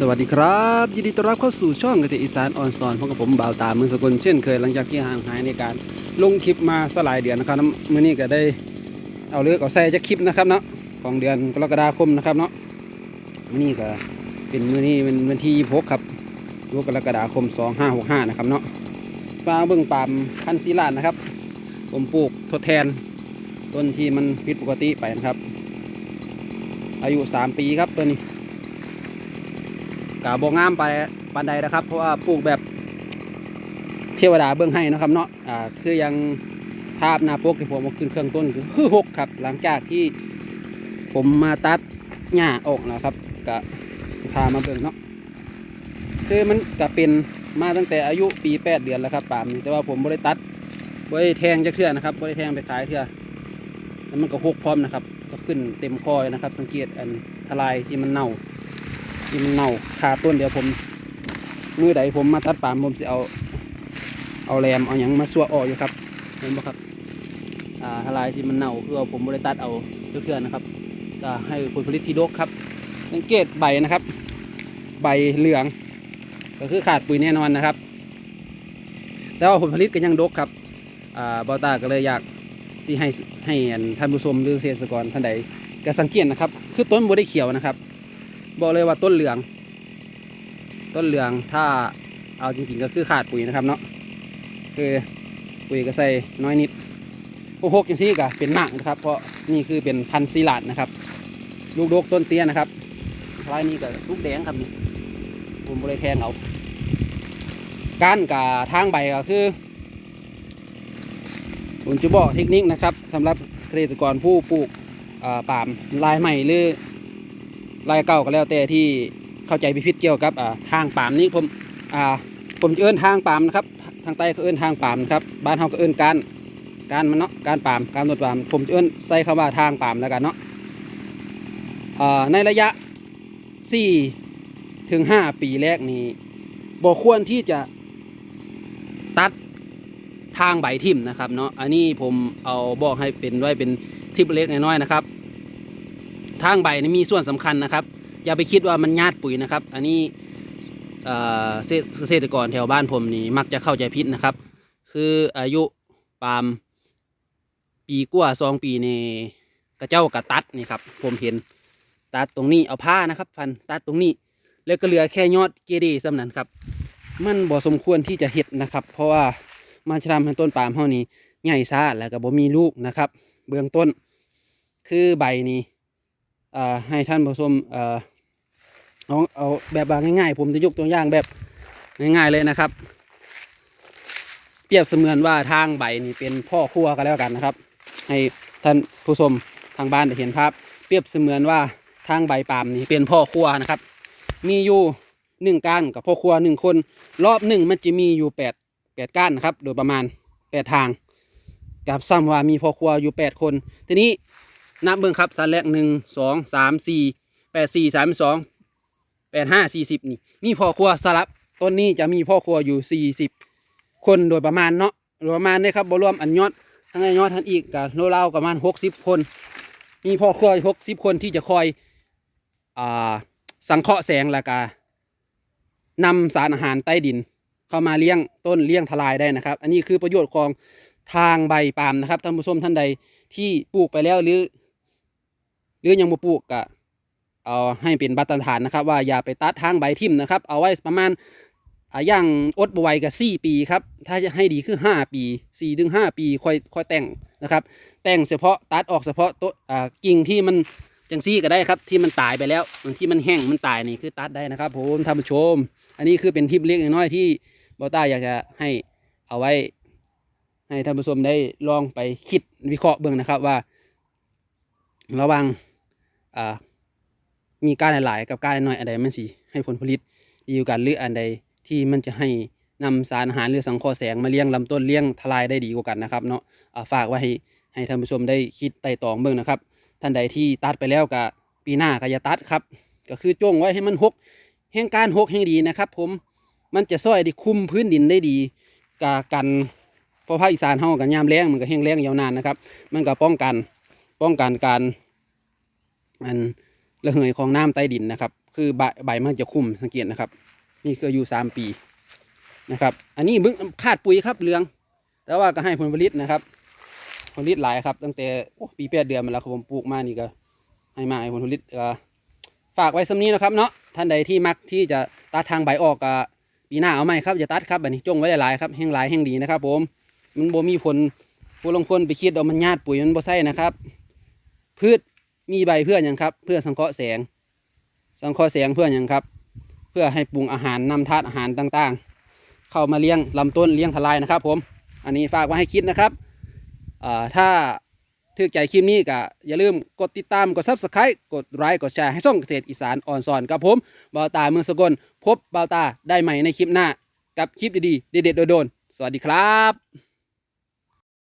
สวัสดีครับยินดีต้อนรับเข้าสู่ช่องเกษตรอีสานออนซอนพบกับผมบ่าวตาเมืองสกลเช่นเคยหลังจากที่ห่างหายในการลงคลิปมาสลายเดือนนะครับน้ำมื่อนี้ก็ได้เอาเลือกเอาใส่จะคลิปนะครับเนาะของเดือนกรกฎาคมนะครับเนาะมื่อนี้ก็เป็นมื่อนี้เป็นวันที่พกครับยกรกฎาคม2565นะครับเนาะปลาเบื้องปามพันธุ์ซีลานนะครับ ผมปลูกทดแทน ต้นที่มันผิดปกติไปนะครับ อายุ3ปีครับตัวนี้ กาบงามไปปานใดนะครับ เพราะว่าปลูกแบบเทวดาเบื้องให้นะครับเนาะอ่าคือยังภาพนาปกที่ผมเอาขึ้นเครื่องต้นคือคือหกครับ หลังจากที่ผมมาตัดหญ้าออกนะครับกะพามาเบิ่งเนาะคือมันก็เป็นมาตั้งแต่อายุปีแปดเดือนแล้วครับปามแต่ว่าผมบริตัดบริแทงจักเทื่อนะครับบริแทงไปขายเทื่อแล้วมันก็หกพร้อมนะครับ ก็ขึ้นเต็มคอยนะครับ สังเกตอันทลายที่มันเน่า ที่มันเน่าขาต้นเดี๋ยวผมมือใดผมมาตัดปามผมจะเอาเอาแรมเอาหยังมาสัวออกอยู่ครับเห็นไหมครับอ่าทลายที่มันเน่าคืออผมบริตัดเอาเพื่อนๆนะครับก็ให้ผลผลิตที่ดกครับ สังเกตใบนะครับ ใบเหลือง ก็คือขาดปุ๋ยแน่นอนนะครับ แต่ว่าผลผลิตก็ยังดกครับอ่าบอตาก็เลยอยากที่ให้ให้ท่านผู้ชมหรือเกษตรกรท่านใดก็สังเกตนะครับ คือต้นบัได้เขียวนะครับ บอกเลยว่าต้นเหลือง ต้นเหลืองถ้าเอาจริงๆก็คือขาดปุ๋ยนะครับเนาะคือปุ๋ยก็ใส่น้อยนิดพวกหกจังซี่ก็เป็นมากนะครับ เพราะนี่คือเป็นพันธุ์ซีลาดนะครับ ลูกดกต้นเตี้ยนะครับลายนี้ก็ลูกแดงครับนี่ผมบริแทงเอาก้านกับทางใบก็คือผมจะบอกเทคนิคนะครับสำหรับเกษตรกรผู้ปลูกอ่ามลายใหม่หรือ ลายเก่าก็แล้วแต่ที่เข้าใจพิพิธเกี่ยวกับอ่าทางปามนี่ผมอ่าผมจะเอื้นทางปามนะครับ ทางใต้เขาเอื้นทางปามนะครับ บ้านเขาก็เอื้นการการมันเนาะการปามการนวดปาม ผมจะเอื้นใส่คำว่าทางปามแล้วกันเนาะอ่าในระยะ4ถึง5ปีแรกนี้บ่ควรที่จะตัดทางใบทิ่มนะครับเนาะอันนี้ผมเอาบอกให้เป็นไว้เป็นทิปเล็กน้อยๆนะครับ ทางใบนี่มีส่วนสำคัญนะครับ อย่าไปคิดว่ามันญาติปุ๋ยนะครับ อันนี้เกษตรกรแถวบ้านผมนี่มักจะเข้าใจผิดนะครับ คืออายุปาล์มปีกว่าสองปีในกระเจ้ากระตัดนี่ครับผมเห็นตัดตรงนี้เอาผ้านะครับพันตัดตรงนี้ แล้วก็เหลือแค่ยอดเกเรสำนั้นครับ มันบ่สมควรที่จะเห็ดนะครับ เพราะว่ามันจะทำให้ต้นปาล์มเฮานี้ใหญ่ซ่าแล้วก็บ่มีลูกนะครับ เบื้องต้น คือใบนี้ ให้ท่านผู้ชมเอาเอาแบบาง่ายๆ ผมจะยกตัวอย่างแบบง่ายๆเลยนะครับ เปรียบเสมือนว่าทางใบนี่เป็นพ่อครัวกันแล้วกันนะครับ ให้ท่านผู้ชมทางบ้านได้เห็นภาพ เปรียบเสมือนว่าทางใบปาล์มนี่เป็นพ่อครัวนะครับ มีอยู่หนึ่งก้านกับพ่อครัวหนึ่งคน รอบหนึ่งมันจะมีอยู่แปดแปดก้านนะครับ โดยประมาณแปดทาง กับซ้ำว่ามีพ่อครัวอยู่แปดคน ทีนี้ นับเบิ่งครับสันแรกหนึ่งสองสามสี่แปดสี่สามสองแปดห้าสี่สิบนี่มีพ่อครัวสลับต้นนี้จะมีพ่อครัวอยู่สี่สิบคนโดยประมาณเนาะโดยประมาณนี่ครับบรวมอันยอดทั้งยอดทั้งอีกกับโลเล่าประมาณหกสิบคน มีพ่อครัวหกสิบคนที่จะคอยอ่าสังเคราะห์แสงและกานำสารอาหารใต้ดิน เข้ามาเลี้ยงต้นเลี้ยงทลายได้นะครับ อันนี้คือประโยชน์ของทางใบปาล์มนะครับท่านผู้ชมท่านใดที่ปลูกไปแล้วหรือ หรือยังบ่ปลูกก็เอาให้เป็นบัตรฐานนะครับ ว่าอย่าไปตัดทางใบทิ่มนะครับ เอาไว้ประมาณอาย่างอดบไวกับสี่ปีครับ ถ้าจะให้ดีคือห้าปีสี่ถึงห้าปีค่อยค่อยแต่งนะครับ แต่งเฉพาะตัดออกเฉพาะต้นอ่ากิ่งที่มันจังซี่ก็ได้ครับที่มันตายไปแล้วที่มันแห้งมันตายนี่คือตัดได้นะครับผมท่านผู้ชม อันนี้คือเป็นทิปเล็กน้อยที่บอต้าอยากจะให้เอาไว้ ให้ท่านผู้ชมได้ลองไปคิดวิเคราะห์เบื้องนะครับว่า ระวัง อ่ามีการหลายๆกับการน้อยอันใดมันสิให้ผลผลิตดีกว่ากันหรืออันใดที่มันจะให้นำสารอาหารหรือสังเคราะห์แสงมาเลี้ยงลำต้นเลี้ยงทลายได้ดีกว่ากันนะครับเนาะฝากไว้ให้ให้ท่านผู้ชมได้คิดไต่ตองเบื้องนะครับ ท่านใดที่ตัดไปแล้วก็ปีหน้าก็อย่าตัดครับ ก็คือจ้งไว้ให้มันหกแห่งการหกแห่งดีนะครับ ผมมันจะช่วยได้คุมพื้นดินได้ดีกากันเพราะภาคอีสานเฮากันยามแล้งมันก็แห้งแล้งยาวนานนะครับ มันก็ป้องกันป้องกันการ อันระเหยของน้ำใต้ดินนะครับ คือใบใบมันจะคุ้มสังเกตนะครับ นี่คืออายุสามปีนะครับ อันนี้มึงขาดปุ๋ยครับเหลือง แต่ว่าก็ให้ผลผลิตนะครับ ผลผลิตหลายครับ ตั้งแต่ปีแปดเดือนมาแล้วครับผมปลูกมานี่ก็ให้มาให้ผลผลิตก็ฝากไว้สำนี้นะครับเนาะท่านใดที่มักที่จะตัดทางใบออกก็ปีหน้าเอาไหมครับอย่าตัดครับอันนี้จงไว้หลายครับแห้งหลายแห้งดีนะครับ ผมมันบ่มีผลผู้ลงคนไปคิดเอามันญาติปุ๋ยมันบ่ใช่นะครับ พืช มีใบเพื่ออย่างครับ เพื่อสังเคราะห์แสง สังเคราะห์แสงเพื่ออย่างครับ เพื่อให้ปรุงอาหารนำธาตุอาหารต่างๆ เข้ามาเลี้ยงลำต้นเลี้ยงทลายนะครับ ผม อันนี้ฝากไว้ให้คิดนะครับถ้าถือใจคลิปนี้ก็อย่าลืมกดติดตามกด subscribe กดไลค์กดแชร์ให้ช่องเกษตรอีสานอ่อนสอนกับผมบ่าวตาเมืองสกลพบบ่าวตาได้ใหม่ในคลิปหน้า กับคลิปดีๆเด็ดๆโดนๆสวัสดีครับ